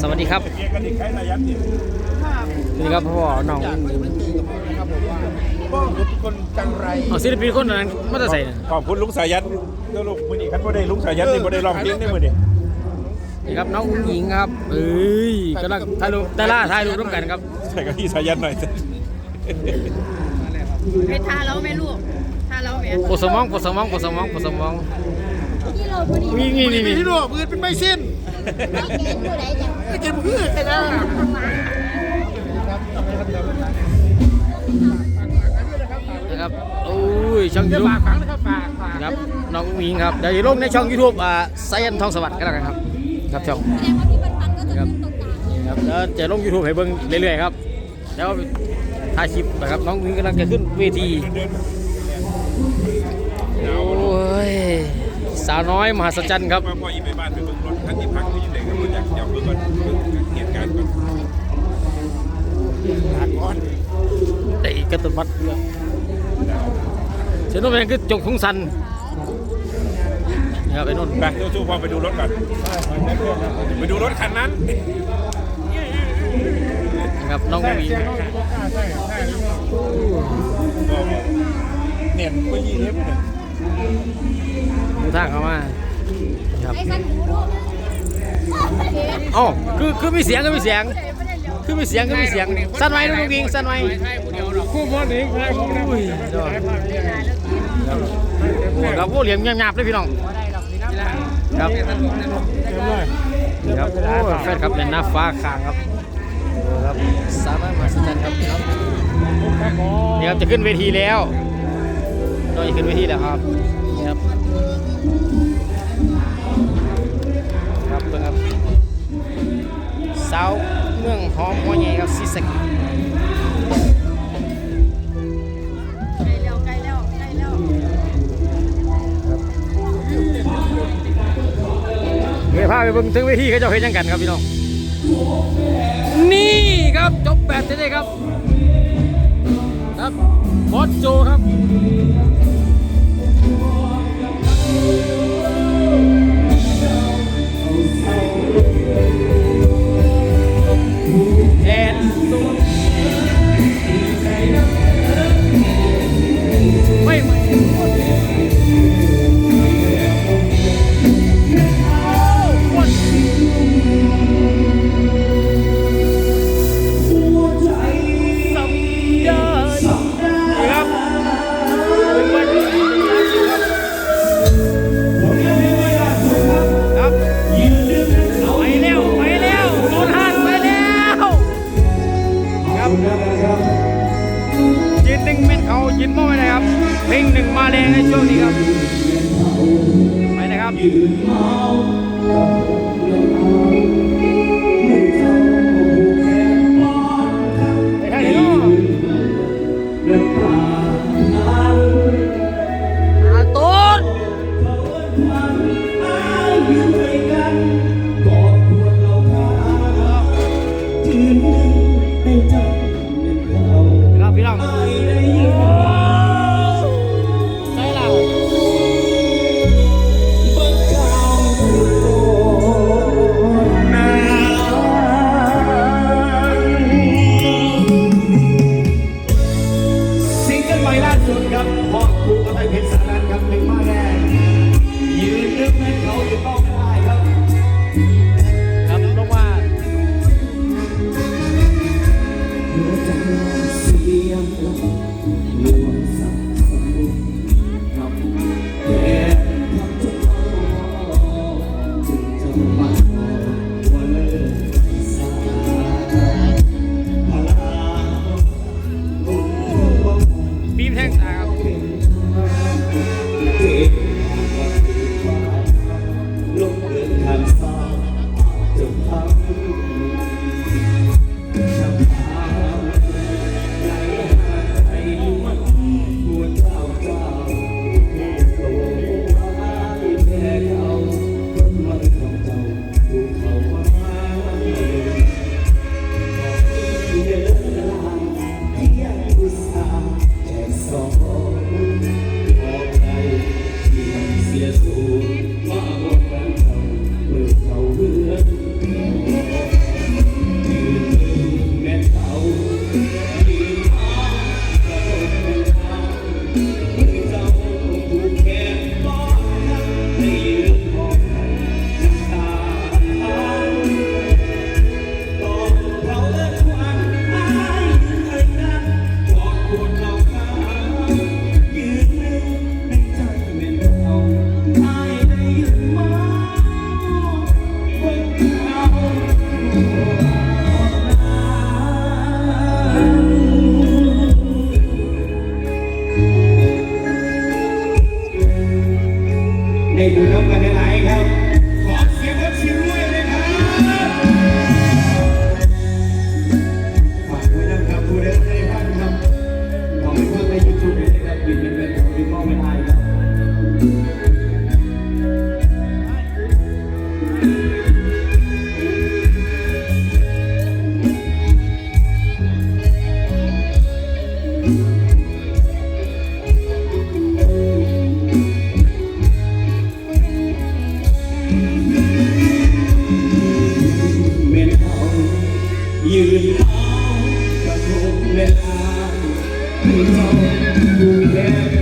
สวัสดีครับเกียร์กันอีกใครสายันนี่สวัสดีครับพ่อน้องอยากรู้จริงๆนะครับผมว่าบ้องทุกคนจังไรเอาศิลปินคนนั้นมาแต่ใส่น่ะขอบคุณลุงสายันตัวลูกมือนี่คันบ่ได้ลุงสายันนี่บ่ได้ร้องเพลงได้มือนี่นี่ครับน้องอุ้งหญิงครับเอ้ยกำลังถ่ายรูปแต่ล่าถ่ายรูปร่วมกันครับใส่กับพี่สายันหน่อยไปทาแล้วไหมลูกทาแล้วไหมปวดสมองปวดสมองปวดสมองปวดสมองที่เราพอดีนี่นี่นี่มีนี่ที่โลกมือเป็นไม่สิ้น ไม่เก่งผู้ใดจะไม่กินพืชใช่ไหมนะครับโอ้ยช่องยูทูบฝากฝังนะครับฝากฝากครับน้องอุ้งหญิงครับเดี๋ยวจะลงในช่องยูทูบอ่าไซยันทองสวัสดิ์ก็แล้วกันครับ ครับช่อง แสดงว่าพี่ปันปันก็จะขึ้นตรงกลางครับแล้วจะลง YouTube ให้เบิ่งเรื่อยๆครับแล้วถ่ายคลิปนะครับน้องวิงกำลังจะขึ้นเวทีโอ้ยสาวน้อยมหัศจรรย์ครับมาพ่ออีไปบ้านไปเบิ่ง รถคันที่พักที่อยู่ไหนก็บ่อยากอยากเบิ่งก่อนเบิ่งเหตุการณ์ก่อนก่อนไอ้กระตุ้นมัดเรือเสียโนุ่นเป็นคือจงทุงสันนะครับไอ้นนท์ไปสู้ๆพ่อไปดูรถก่อนไปดูรถคันนั้นนะครับน้องวิงเนียนก็ยี่เล็บเนี่ยดูทางเข้ามาครับ เคเอ้าคือคือมีเสียงก็มีเสียง คือมีเสียงก็มีเสียง สั้นไว้น้องวิงสั้นไว้คู่บอลเองใครผมนะอุ้ยยอดครับโอ้ครับโอ้เหลี่ยมหยาบๆเลยพี่น้องครับครับโอ้แฟนครับเป็นหน้าฟ้าคางครับโอ้ครับสามารถมาสัจจันครับนี่ครับจะขึ้นเวทีแล้วน้องจะขึ้นเวทีแล้วครับนี่ครับครับาวเมืองหอมหัวใหญ่ครับซิสกิใกล้แล้วใกล้แล้วใกล้แล้วเดี๋ยวพาไปเบิ่งถึงเวทีเขาจะเฮ็ดหยังกันครับพี่น้อง นี่ครับจบแบบนี้ครับ ครับบอสโจครับ เขายินโม่เลยครับเพลงหนึ่งมาแรงในช่วงนี้ครับไปนะครับ Amém. เมื่เรายืนเท้ากระทบเวลาเาดู